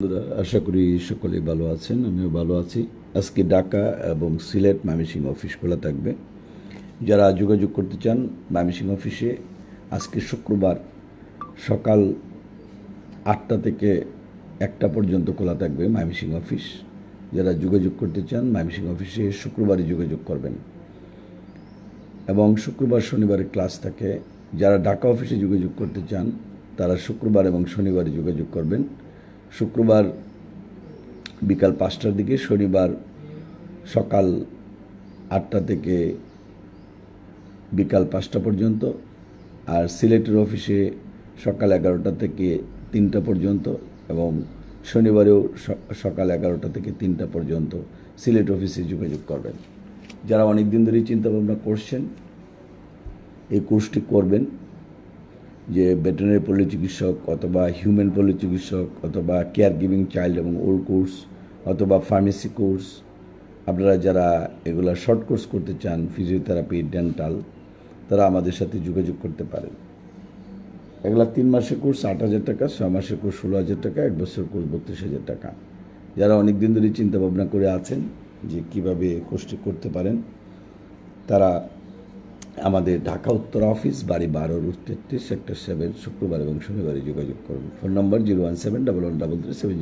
বন্ধুরা, আশা করি সকলে ভালো আছেন, আমিও ভালো আছি। আজকে ঢাকা এবং সিলেট ময়মনসিংহ অফিস খোলা থাকবে। যারা যোগাযোগ করতে চান, ময়মনসিংহ অফিসে আজকে শুক্রবার সকাল আটটা থেকে একটা পর্যন্ত খোলা থাকবে ময়মনসিংহ অফিস। যারা যোগাযোগ করতে চান, ময়মনসিংহ অফিসে শুক্রবারই যোগাযোগ করবেন। এবং শুক্রবার শনিবারে ক্লাস থাকে। যারা ঢাকা অফিসে যোগাযোগ করতে চান, তারা শুক্রবার এবং শনিবারে যোগাযোগ করবেন। শুক্রবার বিকাল পাঁচটার দিকে, শনিবার সকাল আটটা থেকে বিকাল পাঁচটা পর্যন্ত আর সিলেটের অফিসে সকাল এগারোটা থেকে তিনটা পর্যন্ত এবং শনিবারেও সকাল এগারোটা থেকে তিনটা পর্যন্ত সিলেট অফিসে যোগাযোগ করবেন। যারা অনেক দিন ধরেই চিন্তাভাবনা করছেন, এই কোর্সটি করবেন যে ভেটেরিনারি পল্লী চিকিৎসক অথবা হিউম্যান পল্লী চিকিৎসক অথবা কেয়ার গিভিং চাইল্ড এবং ওল্ড কোর্স অথবা ফার্মেসি কোর্স আপনারা যারা এগুলা শর্ট কোর্স করতে চান ফিজিওথেরাপি ডেন্টাল তারা আমাদের সাথে যোগাযোগ করতে পারেন। এগুলা তিন মাসের কোর্স আট হাজার টাকা, ছয় মাসের কোর্স ষোলো হাজার টাকা, এক বছর কোর্স বত্রিশ হাজার টাকা। যারা অনেক দিন ধরে চিন্তা ভাবনা করে আছেন যে কীভাবে কোর্সটি করতে পারেন, তারা আমাদের ঢাকা উত্তর অফিস, বাড়ি বারো, রুট তেত্রিশ, সেক্টর সেভেন, শুক্রবার এবং শনিবারে যোগাযোগ করুন। Phone number zero one seven double one double three seven